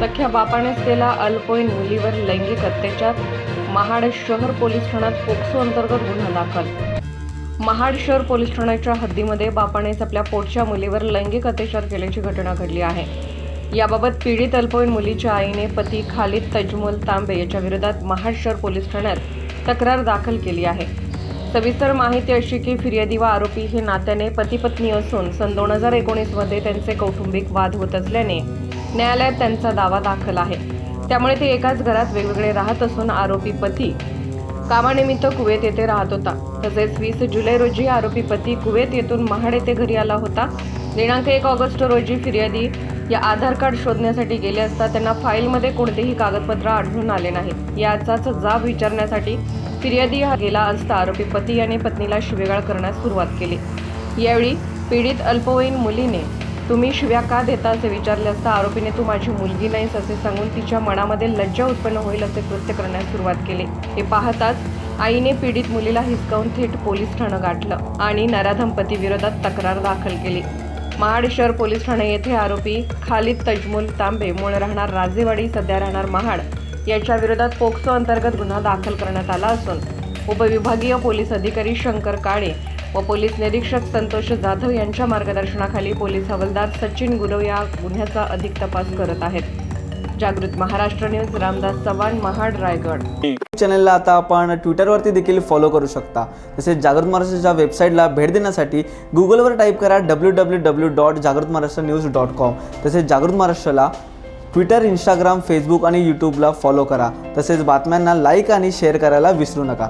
सख्या बापानेच केला अल्पवयीन मुलीवर लैंगिक अत्याचार. महाड शहर पोलीस ठाण्यात पोक्सो अंतर्गत गुन्हा दाखल. महाड शहर पोलीस ठाण्याच्या हद्दीमध्ये बापानेच आपल्या पोटच्या मुलीवर लैंगिक अत्याचार केल्याची घटना घडली आहे. याबाबत पीडित अल्पवयीन मुलीच्या आईने पती खालिद तजमल तांबे याच्या विरोधात महाड शहर पोलीस ठाण्यात तक्रार दाखल केली आहे. सविस्तर माहिती अशी की फिर्यादी व आरोपी हे नात्याने पती पत्नी असून सन दोन हजार एकोणीसमध्ये त्यांचे कौटुंबिक वाद होत असल्याने न्यायालयात त्यांचा दावा दाखल आहे. त्यामुळे ते एकाच घरात वेगवेगळे राहत असून आरोपी पती कामानिमित्त कुवेत येथे राहत होता. तसेच वीस जुलै रोजी आरोपी पती कुवेत येथून महाड येथे घरी आला होता. दिनांक एक ऑगस्ट रोजी फिर्यादी या आधार कार्ड शोधण्यासाठी गेले असता त्यांना फाईलमध्ये कोणतेही कागदपत्र आढळून आले नाही. याचाच जाब विचारण्यासाठी फिर्यादी हा गेला असता आरोपी पती याने पत्नीला शिवेगाळ करण्यास सुरुवात केली. यावेळी पीडित अल्पवयीन मुलीने तुम्ही शिव्या का देता असे विचारले असता आरोपीने तू माझी मुलगी नाहीस असे सांगून तिच्या मनामध्ये लज्जा उत्पन्न होईल असे कृत्य करण्यास सुरुवात केली. हे पाहताच आईने पीडित मुलीला हिसकावून थेट पोलीस ठाणं गाठलं आणि नराधंपती विरोधात तक्रार दाखल केली. महाड शहर पोलीस ठाणे येथे आरोपी खालिद तजमुल तांबे मूळ राहणार राजेवाडी सध्या राहणार महाड याच्या विरोधात पोक्सो अंतर्गत गुन्हा दाखल करण्यात आला असून उपविभागीय पोलीस अधिकारी शंकर काळे व पोलीस निरीक्षक संतोष जाधव यांच्या मार्गदर्शनाखाली पोलीस हवालदार सचिन गुरव या गुन्ह्याचा अधिक तपास करत आहेत. जागृत महाराष्ट्र न्यूज रामदास चव्हाण महाड रायगड. चॅनलला आता आपण ट्विटरवरती देखील फॉलो करू शकता. तसेच जागृत महाराष्ट्राच्या वेबसाईटला भेट देण्यासाठी गुगलवर टाईप करा डब्ल्यू डब्ल्यू डब्ल्यू डॉट जागृत महाराष्ट्र न्यूज डॉट कॉम तसेच जागृत महाराष्ट्राला ट्विटर इंस्टाग्राम फेसबुक आणि यूट्यूबला फॉलो करा. तसेच बातम्यांना लाईक आणि शेअर करायला विसरू नका.